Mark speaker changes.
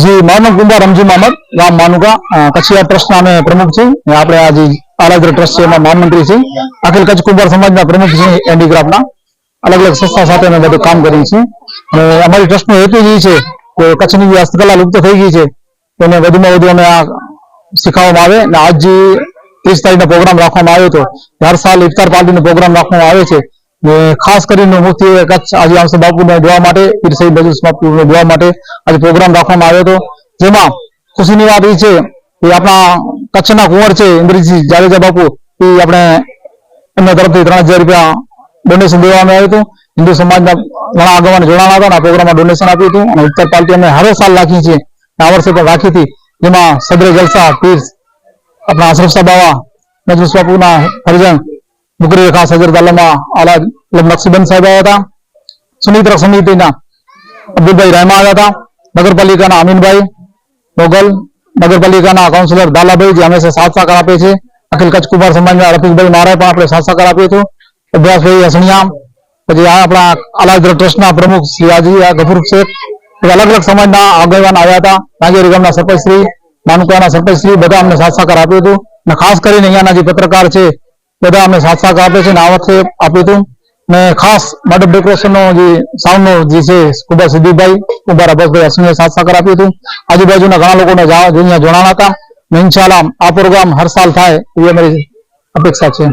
Speaker 1: મારું નામ કુંભાર રમજી મોહમ્મદ, ગામ માનુકા કચ્છિયા ટ્રસ્ટના અમે પ્રમુખ છે આપણે આ જે આરાધ્ર ટ્રસ્ટ છે, એમાં મહામંત્રી છે અખિલ કચ્છ કુંભાર સમાજના પ્રમુખ છે હેન્ડીક્રાફ્ટના અલગ અલગ સંસ્થા સાથે અમે બધું કામ કરીએ છીએ. અને અમારી ટ્રસ્ટનો હેતુ જ એ છે કે કચ્છની જે હસ્તકલા લુપ્ત થઈ ગઈ છે, તેને વધુમાં વધુ અમે આ શીખવવામાં આવે. અને આજ જે ત્રીસ તારીખનો પ્રોગ્રામ રાખવામાં આવ્યો હતો, હર સાલ ઇફતાર પાર્ટીનો પ્રોગ્રામ રાખવામાં આવે છે. ખાસ કરીને મુખ્ય કચ્છ, આજે બાપુને જોવા માટે પીરસાઈ બજુલ બાપુને જોવા માટે આજે પ્રોગ્રામ રાખવામાં આવ્યો હતો. જેમાં ખુશીની વાત એ છે કે આપણા કચ્છના કુંવર છે ઇન્દ્રજી જાડેજા બાપુ, એ આપણે એમના તરફથી ત્રણ રૂપિયા ડોનેશન દેવામાં આવ્યું હતું. હિન્દુ સમાજના ઘણા આગેવાનો જોડાણા હતા આ પ્રોગ્રામમાં ડોનેશન આપ્યું હતું. અને ઉત્તર પાર્ટી અમે હર સાલ રાખી છે. આ વર્ષે પણ રાખી હતી. જેમાં સદરે જલસા, પીર, આપણા અશરફ સાહ બાવા મજલિસ બાપુના હરિજન મુકરી ખાસ હજરત આલમા આલા નકસીબંધ સાહેબ આવ્યા હતા સુનિત્ર સમિતિના અબ્દુલભાઈ રહેમા આવ્યા હતા નગરપાલિકાના અમીનભાઈ મોગલ નગરપાલિકાના કાઉન્સિલર દાલાભાઈ જે હંમેશા સાથ સહકાર આપે છે અખિલ કચ્છ કુમાર સમાજના રફીકભાઈ મારે પણ આપણે સાથ સહકાર આપ્યો હતો અભ્યાસભાઈ હસણિયા પછી આ આપણા અલાદ્ર ટ્રસ્ટના પ્રમુખ શ્રી આજી આ ગફુર શેખ પછી અલગ અલગ સમાજના આગેવાન આવ્યા હતા નાગેરી ગામના સરપંચ શ્રી માનુકાના સરપંચ શ્રી બધા અમને સાથ સહકાર આપ્યો હતું અને ખાસ કરીને અહીંયાના જે પત્રકાર છે બધા અમને સાથ સહકાર આપે છે અને આ વખતે આપ્યું હતું ને ખાસ મંડપ ડેકોરેશન નો જે સાઉન્ડ નો જે છે કુંભાર સિદ્ધિભાઈ કુંભાર અબ્બાસભાઈ હસમીએ સાથ સહકાર આપ્યું હતું આજુબાજુના ઘણા લોકોને જા- અહીંયા જોડાણા હતા ને ઇન્શાલ્લાહ આ પ્રોગ્રામ હર સાલ થાય એવી અમારી અપેક્ષા છે